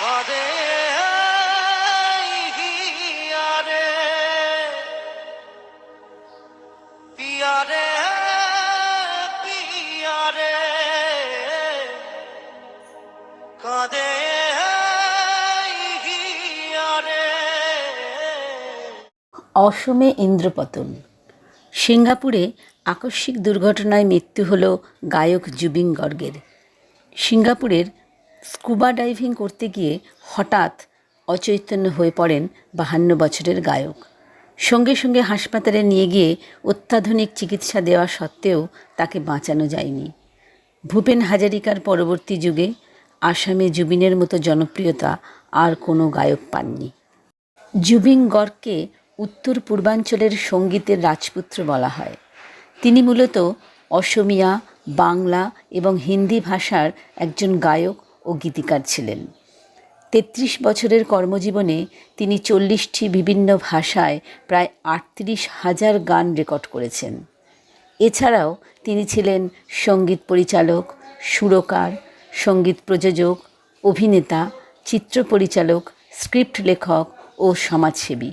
অসমে ইন্দ্রপতন। সিঙ্গাপুরে আকস্মিক দুর্ঘটনায় মৃত্যু হল গায়ক জুবিন গর্গের। সিঙ্গাপুরের স্কুবা ডাইভিং করতে গিয়ে হঠাৎ অচৈতন্য হয়ে পড়েন বাহান্ন বছরের গায়ক। সঙ্গে সঙ্গে হাসপাতালে নিয়ে গিয়ে অত্যাধুনিক চিকিৎসা দেওয়া সত্ত্বেও তাকে বাঁচানো যায়নি। ভূপেন হাজারিকার পরবর্তী যুগে আসামে জুবিনের মতো জনপ্রিয়তা আর কোনো গায়ক পাননি। জুবিন গর্গকে উত্তর পূর্বাঞ্চলের সঙ্গীতের রাজপুত্র বলা হয়। তিনি মূলত অসমিয়া, বাংলা এবং হিন্দি ভাষার একজন গায়ক ও গীতিকার ছিলেন। তেত্রিশ বছরের কর্মজীবনে তিনি চল্লিশটি বিভিন্ন ভাষায় প্রায় আটত্রিশ হাজার গান রেকর্ড করেছেন। এছাড়াও তিনি ছিলেন সংগীত পরিচালক, সুরকার, সংগীত প্রযোজক, অভিনেতা, চিত্র পরিচালক, স্ক্রিপ্ট লেখক ও সমাজসেবী।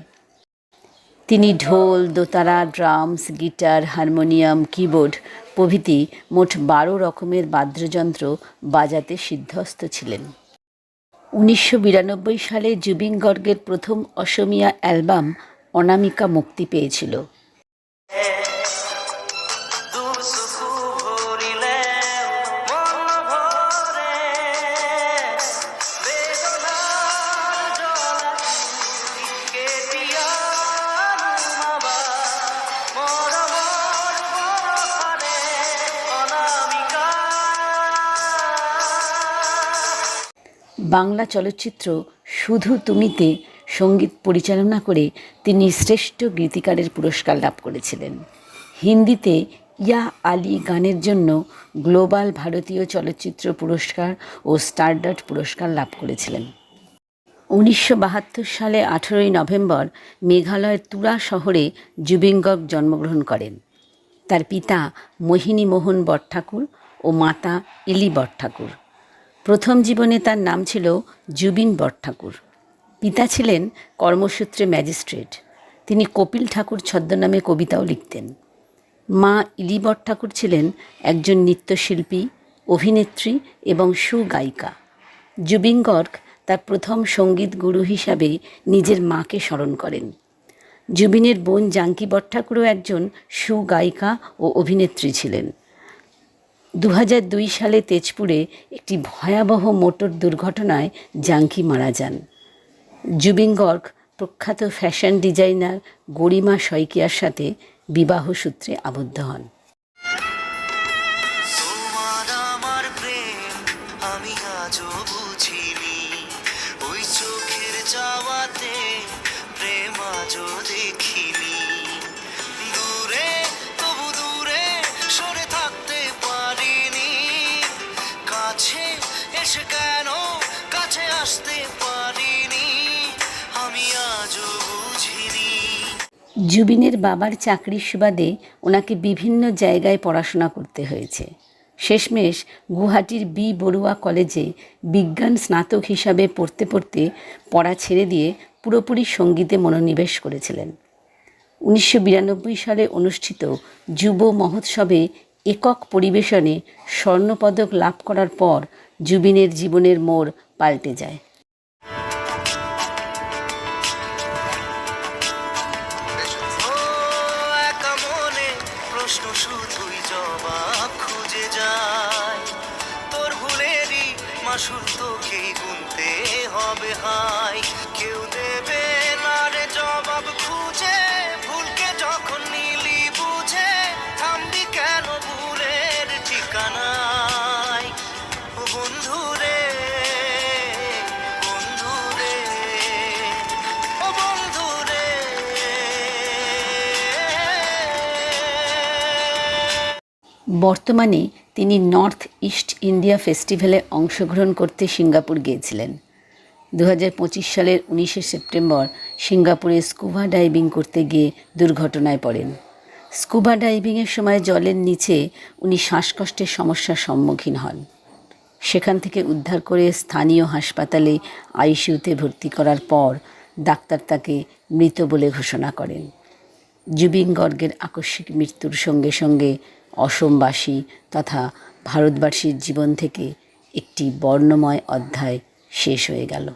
তিনি ঢোল, দোতারা, ড্রামস, গিটার, হারমোনিয়াম, কিবোর্ড প্রভৃতি মোট বারো রকমের বাদ্যযন্ত্র বাজাতে সিদ্ধস্ত ছিলেন। উনিশশো বিরানব্বই সালে জুবিন গর্গের প্রথম অসমিয়া অ্যালবাম অনামিকা মুক্তি পেয়েছিল। বাংলা চলচ্চিত্র শুধু তুমিতে সংগীত পরিচালনা করে তিনি শ্রেষ্ঠ গীতিকারের পুরস্কার লাভ করেছিলেন। হিন্দিতে ইয়া আলী গানের জন্য গ্লোবাল ভারতীয় চলচ্চিত্র পুরস্কার ও স্টারডাট পুরস্কার লাভ করেছিলেন। উনিশশো বাহাত্তর সালে আঠেরোই নভেম্বর মেঘালয়ের তুরা শহরে জুবিন গর্গ জন্মগ্রহণ করেন। তার পিতা মোহিনী মোহন বটঠাকুর ও মাতা ইলি বটঠাকুর। প্রথম জীবনে তার নাম ছিল জুবিন বটঠাকুর পিতা ছিলেন কর্মসূত্রে ম্যাজিস্ট্রেট। তিনি কপিল ঠাকুর ছদ্মনামে কবিতাও লিখতেন। মা ইলি বটঠাকুর ছিলেন একজন নৃত্যশিল্পী, অভিনেত্রী এবং সুগায়িকা। জুবিন গর্গ তার প্রথম সংগীত গুরু হিসাবে নিজের মাকে স্মরণ করেন। জুবিনের বোন জাঙ্কি বটঠাকুরও একজন সুগায়িকা ও অভিনেত্রী ছিলেন। দু সালে তেজপুরে একটি ভয়াবহ মোটর দুর্ঘটনায় জাঙ্কি মারা যান। জুবিন গর্গ, প্রখ্যাত ফ্যাশন ডিজাইনার গরিমা শইকিয়ার সাথে বিবাহ সূত্রে আবদ্ধ হন। তোমার জুবিনের বাবার চাকরির সুবাদে ওনাকে বিভিন্ন জায়গায় পড়াশোনা করতে হয়েছে। শেষমেশ গুয়াহাটির বি বড়ুয়া কলেজে বিজ্ঞান স্নাতক হিসাবে পড়তে পড়তে পড়া ছেড়ে দিয়ে পুরোপুরি সঙ্গীতে মনোনিবেশ করেছিলেন। উনিশশো বিরানব্বই সালে অনুষ্ঠিত যুব মহোৎসবে একক পরিবেশনে স্বর্ণপদক লাভ করার পর জুবিনের জীবনের মোড় পাল্টে যায়। মাসুল তোকেই গুনতে হবে হাই বর্তমানে তিনি নর্থ ইস্ট ইন্ডিয়া ফেস্টিভ্যালে অংশগ্রহণ করতে সিঙ্গাপুর গিয়েছিলেন। দু সালের উনিশে সেপ্টেম্বর সিঙ্গাপুরে স্কুবা ডাইভিং করতে গিয়ে দুর্ঘটনায় পড়েন। স্কুবা ডাইভিংয়ের সময় জলের নিচে উনি শ্বাসকষ্টের সমস্যার সম্মুখীন হন। সেখান থেকে উদ্ধার করে স্থানীয় হাসপাতালে আইসিইউতে ভর্তি করার পর ডাক্তার তাকে মৃত বলে ঘোষণা করেন। জুবিন গর্গের আকস্মিক মৃত্যুর সঙ্গে সঙ্গে অসমবাসী তথা ভারতবাসীর জীবন থেকে একটি বর্ণময় অধ্যায় শেষ হয়ে গেল।